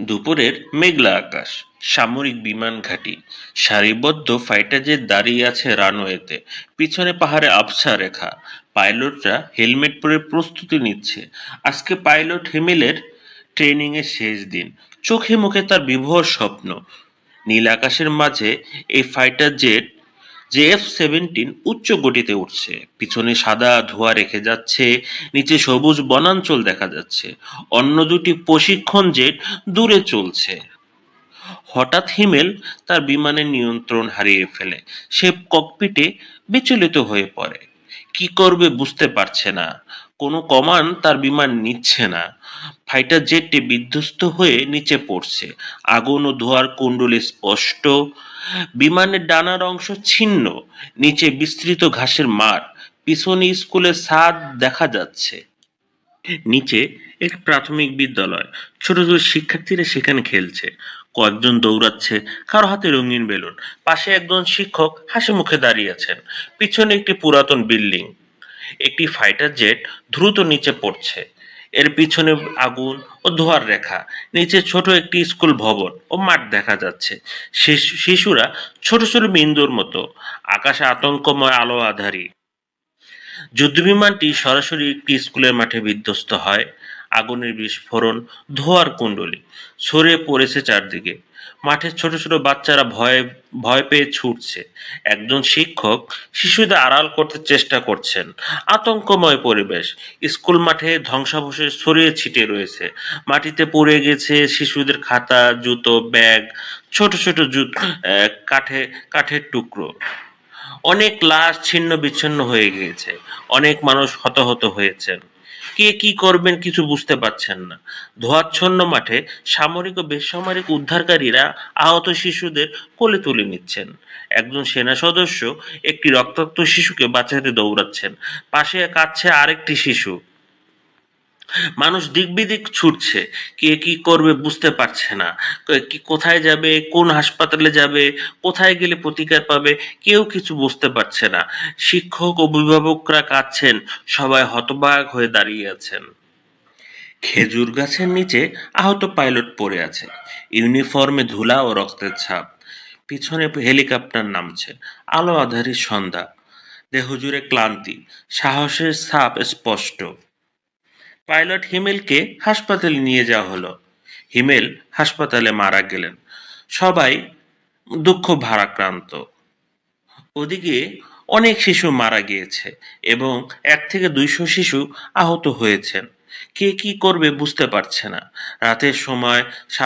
দুপুরের মেঘলা আকাশ, সামরিক বিমান ঘাঁটি, সারিবদ্ধ ফাইটার জেট দাঁড়িয়ে আছে রানওয়েতে। পিছনে পাহাড়ে আবছা রেখা। পাইলটরা হেলমেট পরে প্রস্তুতি নিচ্ছে। আজকে পাইলট হেমেলের ট্রেনিং এর শেষ দিন। চোখে মুখে তার বিভোর স্বপ্ন। নীল আকাশের মাঝে এই fighter jet J F seventeen উচ্চ গতিতে উঠছে। পিছনে সাদা ধোঁয়া রেখে যাচ্ছে, নিচে সবুজ বনাঞ্চল দেখা যাচ্ছে। অন্য দুটি প্রশিক্ষণ জেট দূরে চলছে। হঠাৎ হিমেল তার বিমানের নিয়ন্ত্রণ হারিয়ে ফেলে। সে ককপিটে বিচলিত হয়ে পড়ে। কি করবে বুঝতে পারছে না। কোনো কমান্ড তার বিমান নিচ্ছে না। ফাইটার জেটটি বিধ্বস্ত হয়ে নিচে পড়ছে। আগুন ও ধোয়ার কুণ্ডলী স্পষ্ট। বিমানের ডানার অংশ ছিন্ন। নিচে বিস্তৃত ঘাসের মাঠ। পিছনে স্কুলের ছাদ দেখা যাচ্ছে। নিচে এক প্রাথমিক বিদ্যালয়। ছোট ছোট শিক্ষার্থীরা সেখানে খেলছে। কয়েকজন দৌড়াচ্ছে কারও হাতে রঙিন বেলুন। পাশে একজন শিক্ষক হাসি মুখে দাঁড়িয়ে আছেন। পিছনে একটি পুরাতন বিল্ডিং। একটি ফাইটার জেট দ্রুত নিচে পড়ছে। এর পিছনে আগুন ও ধোয়ার রেখা। নিচে ছোট একটি স্কুল ভবন ও মাঠ দেখা যাচ্ছে। শিশু- শিশুরা ছোট ছোট বিন্দুর মতো। আকাশে আতঙ্কময় আলো আধারী। যুদ্ধবিমানটি সরাসরি একটি স্কুলের মাঠে বিধ্বস্ত হয়। আগুনের বিস্ফোরণ ধোয়ার কুণ্ডলী ছড়িয়ে পড়েছে চারদিকে। মাঠের ছোট ছোট বাচ্চারা ভয়ে, ভয় পেয়ে ছুটছে। একজন শিক্ষক শিশুদের আড়াল করতে চেষ্টা করছেন। আতঙ্কময় পরিবেশ। স্কুল মাঠে ধ্বংসাবশেষ ছড়িয়ে ছিটিয়ে রয়েছে। মাটিতে পড়ে গেছে শিশুদের খাতা, জুতো, ব্যাগ, ছোট ছোট জুত কাঠে, কাঠের টুকরো। অনেক লাশ ছিন্ন বিচ্ছিন্ন হয়ে গিয়েছে। অনেক মানুষ হতাহত হয়েছেন। কে কি করবেন কিছু বুঝতে পারছেন না। ধোয়াচ্ছন্ন মাঠে সামরিক ও বেসামরিক উদ্ধারকারীরা আহত শিশুদের কোলে তুলে নিচ্ছেন। একজন সেনা সদস্য একটি রক্তাক্ত শিশুকে বাঁচাতে দৌড়াচ্ছেন। পাশে কাঁদছে আরেকটি শিশু। মানুষ দিক বিদিক ছুটছে। কে কি করবে বুঝতে পারছে না। কি কোথায় যাবে, কোন হাসপাতালে যাবে, কোথায় গেলে প্রতিকার পাবে, কেউ কিছু বুঝতে পারছে না। শিক্ষক, অভিভাবকরা কাঁদছেন, সবাই হতবাক হয়ে দাঁড়িয়ে আছেন। খেজুর গাছের নিচে আহত পাইলট পড়ে আছে। ইউনিফর্মে ধুলা ও রক্তের ছাপ। পিছনে হেলিকপ্টার নামছে। আলো আধারী সন্ধ্যা। দেহ জুড়ে ক্লান্তি। সাহসের ছাপ স্পষ্ট। পাইলট হিমেলকে হাসপাতালে নিয়ে যাওয়া হলো। হিমেল হাসপাতালে মারা গেলেন। সবাই দুঃখ ভারাক্রান্ত। ওদিকে অনেক শিশু মারা গিয়েছে এবং এক থেকে দুইশো শিশু আহত হয়েছেন। কে কি করবে বুঝতে পারছে না। রাতের সময়